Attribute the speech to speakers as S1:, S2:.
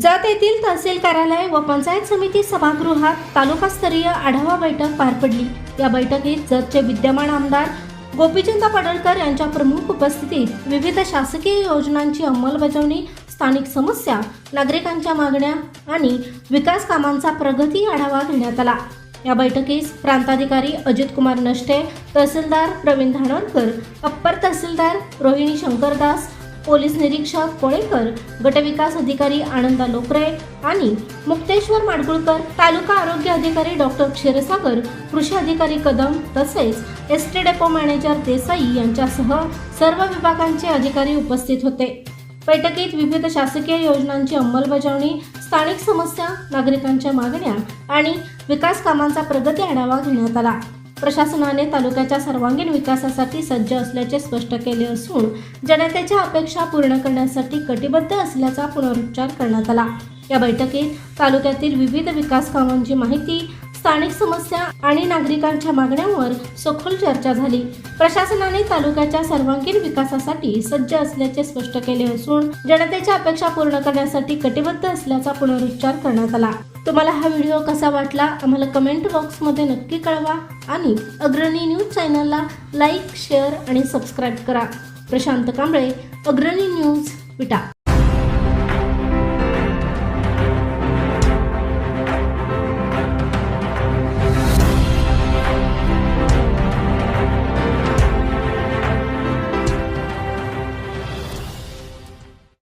S1: जात येथील तहसील कार्यालय व पंचायत समिती सभागृहात तालुकास्तरीय आढावा बैठक पार पडली. या बैठकीत जतचे विद्यमान आमदार गोपीचंद पडळकर यांच्या प्रमुख उपस्थितीत विविध शासकीय योजनांची अंमलबजावणी स्थानिक समस्या नागरिकांच्या मागण्या आणि विकास कामांचा प्रगती आढावा घेण्यात आला. या बैठकीस प्रांताधिकारी अजित कुमार नष्टे तहसीलदार प्रवीण धानोरकर अप्पर तहसीलदार रोहिणी शंकरदास पोलीस निरीक्षक कोळेकर गटविकास अधिकारी आनंदा लोकरे आणि मुक्तेश्वर माडगुळकर तालुका आरोग्य अधिकारी डॉक्टर क्षीरसागर कृषी अधिकारी कदम तसेच S T depot manager Desai यांच्यासह सर्व विभागांचे अधिकारी उपस्थित होते. बैठकीत विविध शासकीय योजनांची अंमलबजावणी स्थानिक समस्या नागरिकांच्या मागण्या आणि विकास कामांचा प्रगती आढावा घेण्यात आला. प्रशासनाने तालुक्याच्या सर्वांगीण विकासासाठी सज्ज असल्याचे स्पष्ट केले असून जनतेच्या अपेक्षा पूर्ण करण्यासाठी कटिबद्ध असल्याचा पुनरुच्चार करण्यात आला. या बैठकीत तालुक्यातील विविध विकास कामांची माहिती स्थानिक समस्या आणि नागरिकांच्या मागण्यांवर सखोल चर्चा झाली. प्रशासनाने तालुक्याच्या सर्वांगीण विकासासाठी सज्ज असल्याचे स्पष्ट केले असून जनतेच्या अपेक्षा पूर्ण करण्यासाठी कटिबद्ध असल्याचा पुनरुच्चार करण्यात आला. तुम्हाला हा व्हिडिओ कसा वाटला आम्हाला कमेंट बॉक्समध्ये नक्की कळवा आणि अग्रणी न्यूज चॅनलला लाईक शेअर आणि सबस्क्राईब करा. प्रशांत कांबळे अग्रणी न्यूज विटा.